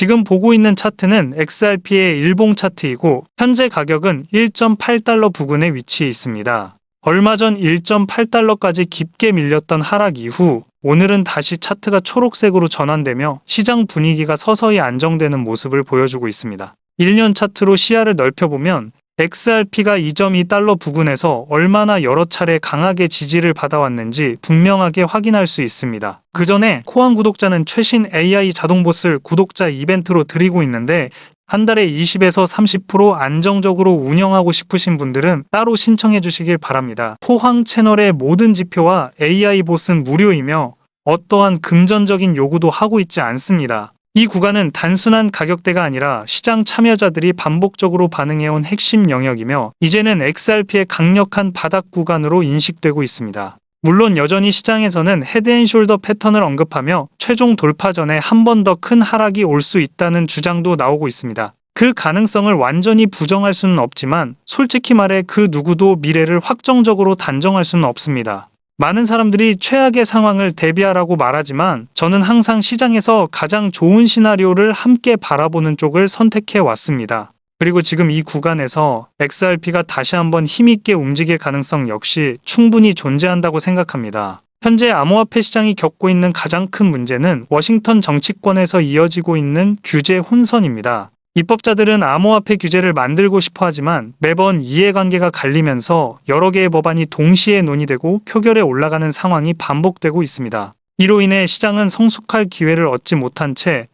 지금 보고 있는 차트는 XRP의 일봉 차트이고 현재 가격은 1.8달러 부근에 위치해 있습니다. 얼마 전 1.8달러까지 깊게 밀렸던 하락 이후 오늘은 다시 차트가 초록색으로 전환되며 시장 분위기가 서서히 안정되는 모습을 보여주고 있습니다. 1년 차트로 시야를 넓혀보면 XRP가 2.2달러 부근에서 얼마나 여러 차례 강하게 지지를 받아왔는지 분명하게 확인할 수 있습니다. 그 전에 코안 구독자는 최신 AI 자동 보스를 구독자 이벤트로 드리고 있는데 한 달에 20에서 30% 안정적으로 운영하고 싶으신 분들은 따로 신청해 주시길 바랍니다. 포항 채널의 모든 지표와 AI 보스는 무료이며 어떠한 금전적인 요구도 하고 있지 않습니다. 이 구간은 단순한 가격대가 아니라 시장 참여자들이 반복적으로 반응해온 핵심 영역이며 이제는 XRP의 강력한 바닥 구간으로 인식되고 있습니다. 물론 여전히 시장에서는 헤드앤숄더 패턴을 언급하며 최종 돌파 전에 한 번 더 큰 하락이 올 수 있다는 주장도 나오고 있습니다. 그 가능성을 완전히 부정할 수는 없지만 솔직히 말해 그 누구도 미래를 확정적으로 단정할 수는 없습니다. 많은 사람들이 최악의 상황을 대비하라고 말하지만 저는 항상 시장에서 가장 좋은 시나리오를 함께 바라보는 쪽을 선택해 왔습니다. 그리고 지금 이 구간에서 XRP가 다시 한번 힘있게 움직일 가능성 역시 충분히 존재한다고 생각합니다. 현재 암호화폐 시장이 겪고 있는 가장 큰 문제는 워싱턴 정치권에서 이어지고 있는 규제 혼선입니다. 입법자들은 암호화폐 규제를 만들고 싶어 하지만 매번 이해관계가 갈리면서 여러 개의 법안이 동시에 논의되고 표결에 올라가는 상황이 반복되고 있습니다. 이로 인해 시장은 성숙할 기회를 얻지 못한 채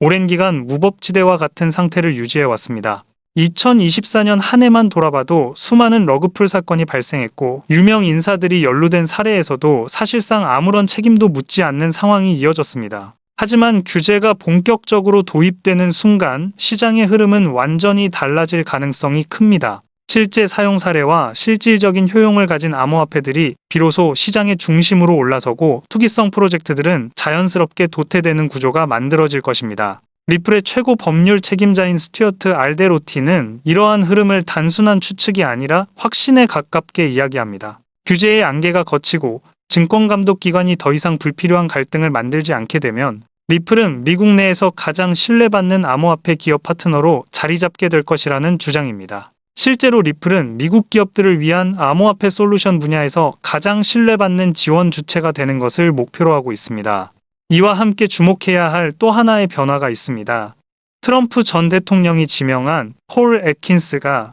오랜 기간 무법지대와 같은 상태를 유지해 왔습니다. 2024년 한 해만 돌아봐도 수많은 러그풀 사건이 발생했고 유명 인사들이 연루된 사례에서도 사실상 아무런 책임도 묻지 않는 상황이 이어졌습니다. 하지만 규제가 본격적으로 도입되는 순간 시장의 흐름은 완전히 달라질 가능성이 큽니다. 실제 사용 사례와 실질적인 효용을 가진 암호화폐들이 비로소 시장의 중심으로 올라서고 투기성 프로젝트들은 자연스럽게 도태되는 구조가 만들어질 것입니다. 리플의 최고 법률 책임자인 스튜어트 알데로티는 이러한 흐름을 단순한 추측이 아니라 확신에 가깝게 이야기합니다. 규제의 안개가 걷히고 증권감독기관이 더 이상 불필요한 갈등을 만들지 않게 되면 리플은 미국 내에서 가장 신뢰받는 암호화폐 기업 파트너로 자리 잡게 될 것이라는 주장입니다. 실제로 리플은 미국 기업들을 위한 암호화폐 솔루션 분야에서 가장 신뢰받는 지원 주체가 되는 것을 목표로 하고 있습니다. 이와 함께 주목해야 할 또 하나의 변화가 있습니다. 트럼프 전 대통령이 지명한 폴 애킨스가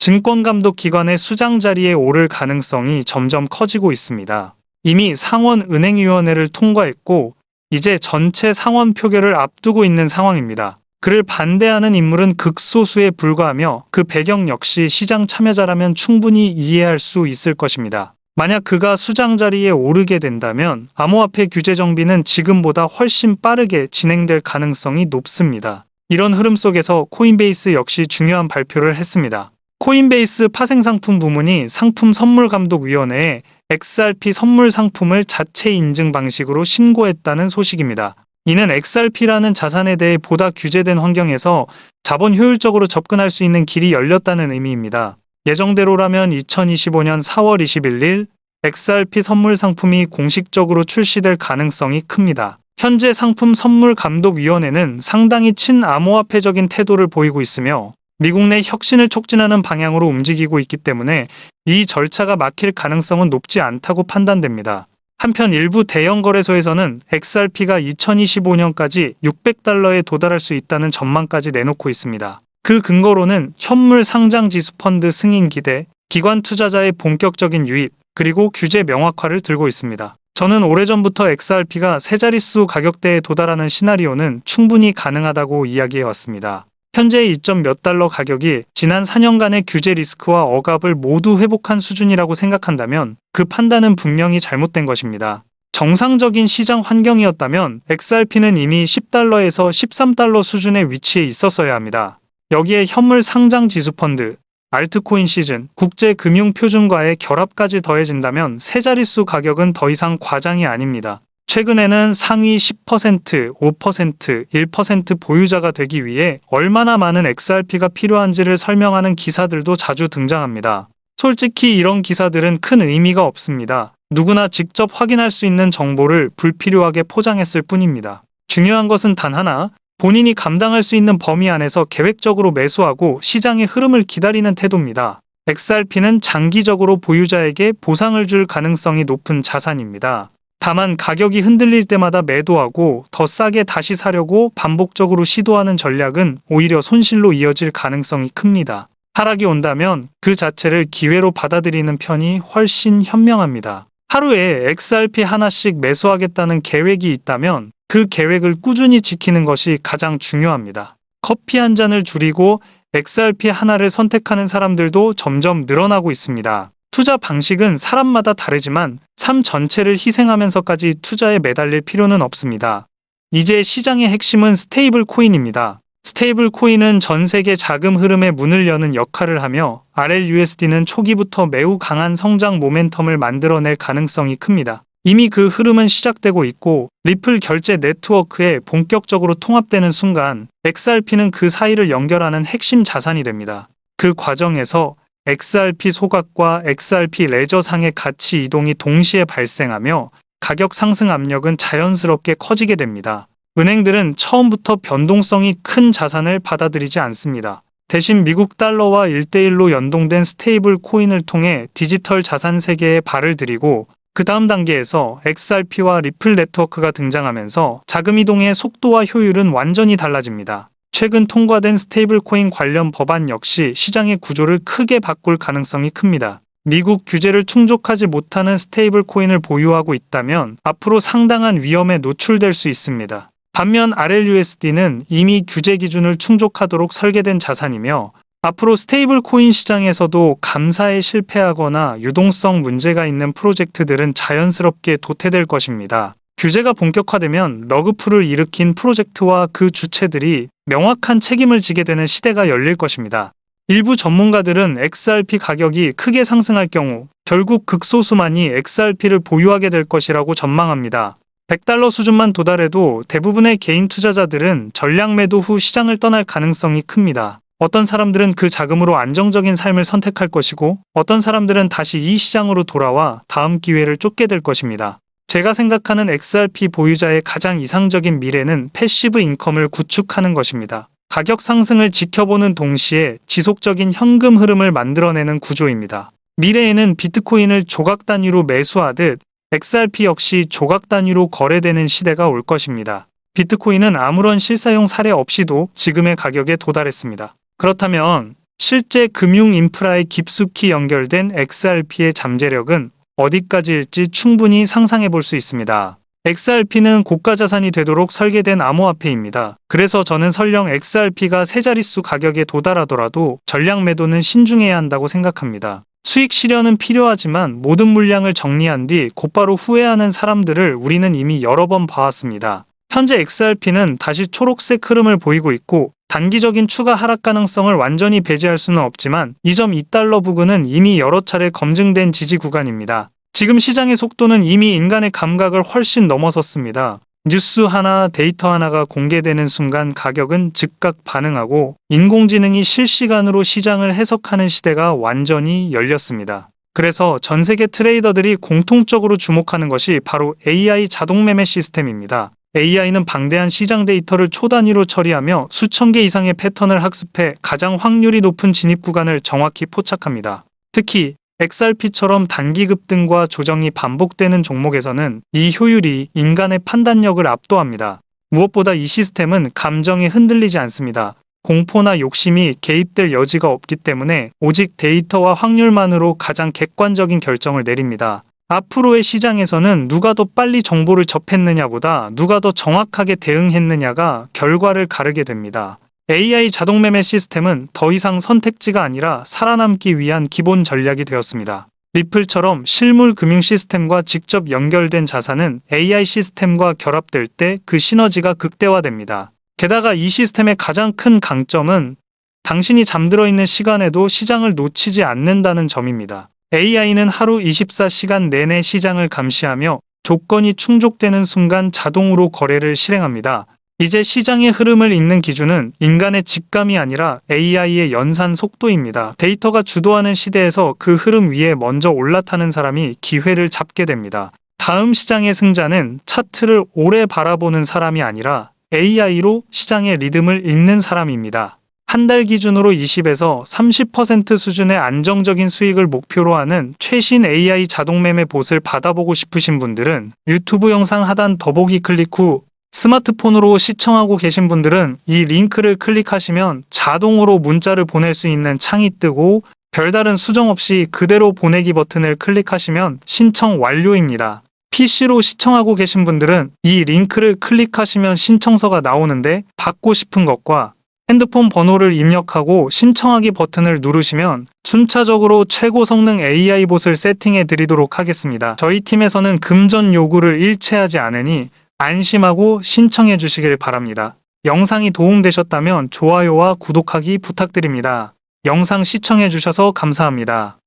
증권감독기관의 수장 자리에 오를 가능성이 점점 커지고 있습니다. 이미 상원 은행위원회를 통과했고 이제 전체 상원 표결을 앞두고 있는 상황입니다. 그를 반대하는 인물은 극소수에 불과하며 그 배경 역시 시장 참여자라면 충분히 이해할 수 있을 것입니다. 만약 그가 수장 자리에 오르게 된다면 암호화폐 규제 정비는 지금보다 훨씬 빠르게 진행될 가능성이 높습니다. 이런 흐름 속에서 코인베이스 역시 중요한 발표를 했습니다. 코인베이스 파생상품 부문이 상품 선물감독위원회에 XRP 선물 상품을 자체 인증 방식으로 신고했다는 소식입니다. 이는 XRP라는 자산에 대해 보다 규제된 환경에서 자본 효율적으로 접근할 수 있는 길이 열렸다는 의미입니다. 예정대로라면 2025년 4월 21일 XRP 선물 상품이 공식적으로 출시될 가능성이 큽니다. 현재 상품 선물 감독위원회는 상당히 친암호화폐적인 태도를 보이고 있으며 미국 내 혁신을 촉진하는 방향으로 움직이고 있기 때문에 이 절차가 막힐 가능성은 높지 않다고 판단됩니다. 한편 일부 대형 거래소에서는 XRP가 2025년까지 600달러에 도달할 수 있다는 전망까지 내놓고 있습니다. 그 근거로는 현물 상장 지수 펀드 승인 기대, 기관 투자자의 본격적인 유입, 그리고 규제 명확화를 들고 있습니다. 저는 오래전부터 XRP가 세 자릿수 가격대에 도달하는 시나리오는 충분히 가능하다고 이야기해 왔습니다. 현재 2점 몇 달러 가격이 지난 4년간의 규제 리스크와 억압을 모두 회복한 수준이라고 생각한다면 그 판단은 분명히 잘못된 것입니다. 정상적인 시장 환경이었다면 XRP는 이미 10달러에서 13달러 수준에 위치해 있었어야 합니다. 여기에 현물 상장 지수 펀드, 알트코인 시즌, 국제금융표준과의 결합까지 더해진다면 세 자릿수 가격은 더 이상 과장이 아닙니다. 최근에는 상위 10%, 5%, 1% 보유자가 되기 위해 얼마나 많은 XRP가 필요한지를 설명하는 기사들도 자주 등장합니다. 솔직히 이런 기사들은 큰 의미가 없습니다. 누구나 직접 확인할 수 있는 정보를 불필요하게 포장했을 뿐입니다. 중요한 것은 단 하나, 본인이 감당할 수 있는 범위 안에서 계획적으로 매수하고 시장의 흐름을 기다리는 태도입니다. XRP는 장기적으로 보유자에게 보상을 줄 가능성이 높은 자산입니다. 다만 가격이 흔들릴 때마다 매도하고 더 싸게 다시 사려고 반복적으로 시도하는 전략은 오히려 손실로 이어질 가능성이 큽니다. 하락이 온다면 그 자체를 기회로 받아들이는 편이 훨씬 현명합니다. 하루에 XRP 하나씩 매수하겠다는 계획이 있다면 그 계획을 꾸준히 지키는 것이 가장 중요합니다. 커피 한 잔을 줄이고 XRP 하나를 선택하는 사람들도 점점 늘어나고 있습니다. 투자 방식은 사람마다 다르지만 삶 전체를 희생하면서까지 투자에 매달릴 필요는 없습니다. 이제 시장의 핵심은 스테이블 코인입니다. 스테이블 코인은 전 세계 자금 흐름의 문을 여는 역할을 하며 RLUSD는 초기부터 매우 강한 성장 모멘텀을 만들어낼 가능성이 큽니다. 이미 그 흐름은 시작되고 있고 리플 결제 네트워크에 본격적으로 통합되는 순간 XRP는 그 사이를 연결하는 핵심 자산이 됩니다. 그 과정에서 XRP 소각과 XRP 레저상의 가치 이동이 동시에 발생하며 가격 상승 압력은 자연스럽게 커지게 됩니다. 은행들은 처음부터 변동성이 큰 자산을 받아들이지 않습니다. 대신 미국 달러와 1대1로 연동된 스테이블 코인을 통해 디지털 자산 세계에 발을 들이고 그 다음 단계에서 XRP와 리플 네트워크가 등장하면서 자금 이동의 속도와 효율은 완전히 달라집니다. 최근 통과된 스테이블 코인 관련 법안 역시 시장의 구조를 크게 바꿀 가능성이 큽니다. 미국 규제를 충족하지 못하는 스테이블 코인을 보유하고 있다면 앞으로 상당한 위험에 노출될 수 있습니다. 반면 RLUSD는 이미 규제 기준을 충족하도록 설계된 자산이며 앞으로 스테이블 코인 시장에서도 감사에 실패하거나 유동성 문제가 있는 프로젝트들은 자연스럽게 도태될 것입니다. 규제가 본격화되면 러그풀을 일으킨 프로젝트와 그 주체들이 명확한 책임을 지게 되는 시대가 열릴 것입니다. 일부 전문가들은 XRP 가격이 크게 상승할 경우 결국 극소수만이 XRP를 보유하게 될 것이라고 전망합니다. 100달러 수준만 도달해도 대부분의 개인 투자자들은 전량 매도 후 시장을 떠날 가능성이 큽니다. 어떤 사람들은 그 자금으로 안정적인 삶을 선택할 것이고 어떤 사람들은 다시 이 시장으로 돌아와 다음 기회를 쫓게 될 것입니다. 제가 생각하는 XRP 보유자의 가장 이상적인 미래는 패시브 인컴을 구축하는 것입니다. 가격 상승을 지켜보는 동시에 지속적인 현금 흐름을 만들어내는 구조입니다. 미래에는 비트코인을 조각 단위로 매수하듯 XRP 역시 조각 단위로 거래되는 시대가 올 것입니다. 비트코인은 아무런 실사용 사례 없이도 지금의 가격에 도달했습니다. 그렇다면 실제 금융 인프라에 깊숙이 연결된 XRP의 잠재력은 어디까지일지 충분히 상상해 볼 수 있습니다. XRP는 고가 자산이 되도록 설계된 암호화폐입니다. 그래서 저는 설령 XRP가 세 자릿수 가격에 도달하더라도 전량 매도는 신중해야 한다고 생각합니다. 수익 실현은 필요하지만 모든 물량을 정리한 뒤 곧바로 후회하는 사람들을 우리는 이미 여러 번 봐왔습니다. 현재 XRP는 다시 초록색 흐름을 보이고 있고 단기적인 추가 하락 가능성을 완전히 배제할 수는 없지만 2.2달러 부근은 이미 여러 차례 검증된 지지 구간입니다. 지금 시장의 속도는 이미 인간의 감각을 훨씬 넘어섰습니다. 뉴스 하나, 데이터 하나가 공개되는 순간 가격은 즉각 반응하고 인공지능이 실시간으로 시장을 해석하는 시대가 완전히 열렸습니다. 그래서 전 세계 트레이더들이 공통적으로 주목하는 것이 바로 AI 자동 매매 시스템입니다. AI는 방대한 시장 데이터를 초단위로 처리하며 수천 개 이상의 패턴을 학습해 가장 확률이 높은 진입 구간을 정확히 포착합니다. 특히 XRP처럼 단기 급등과 조정이 반복되는 종목에서는 이 효율이 인간의 판단력을 압도합니다. 무엇보다 이 시스템은 감정에 흔들리지 않습니다. 공포나 욕심이 개입될 여지가 없기 때문에 오직 데이터와 확률만으로 가장 객관적인 결정을 내립니다. 앞으로의 시장에서는 누가 더 빨리 정보를 접했느냐보다 누가 더 정확하게 대응했느냐가 결과를 가르게 됩니다. AI 자동 매매 시스템은 더 이상 선택지가 아니라 살아남기 위한 기본 전략이 되었습니다. 리플처럼 실물 금융 시스템과 직접 연결된 자산은 AI 시스템과 결합될 때 그 시너지가 극대화됩니다. 게다가 이 시스템의 가장 큰 강점은 당신이 잠들어 있는 시간에도 시장을 놓치지 않는다는 점입니다. AI는 하루 24시간 내내 시장을 감시하며 조건이 충족되는 순간 자동으로 거래를 실행합니다. 이제 시장의 흐름을 읽는 기준은 인간의 직감이 아니라 AI의 연산 속도입니다. 데이터가 주도하는 시대에서 그 흐름 위에 먼저 올라타는 사람이 기회를 잡게 됩니다. 다음 시장의 승자는 차트를 오래 바라보는 사람이 아니라 AI로 시장의 리듬을 읽는 사람입니다. 한 달 기준으로 20에서 30% 수준의 안정적인 수익을 목표로 하는 최신 AI 자동 매매 봇을 받아보고 싶으신 분들은 유튜브 영상 하단 더보기 클릭 후 스마트폰으로 시청하고 계신 분들은 이 링크를 클릭하시면 자동으로 문자를 보낼 수 있는 창이 뜨고 별다른 수정 없이 그대로 보내기 버튼을 클릭하시면 신청 완료입니다. PC로 시청하고 계신 분들은 이 링크를 클릭하시면 신청서가 나오는데 받고 싶은 것과 핸드폰 번호를 입력하고 신청하기 버튼을 누르시면 순차적으로 최고 성능 AI 봇을 세팅해 드리도록 하겠습니다. 저희 팀에서는 금전 요구를 일체하지 않으니 안심하고 신청해 주시길 바랍니다. 영상이 도움되셨다면 좋아요와 구독하기 부탁드립니다. 영상 시청해 주셔서 감사합니다.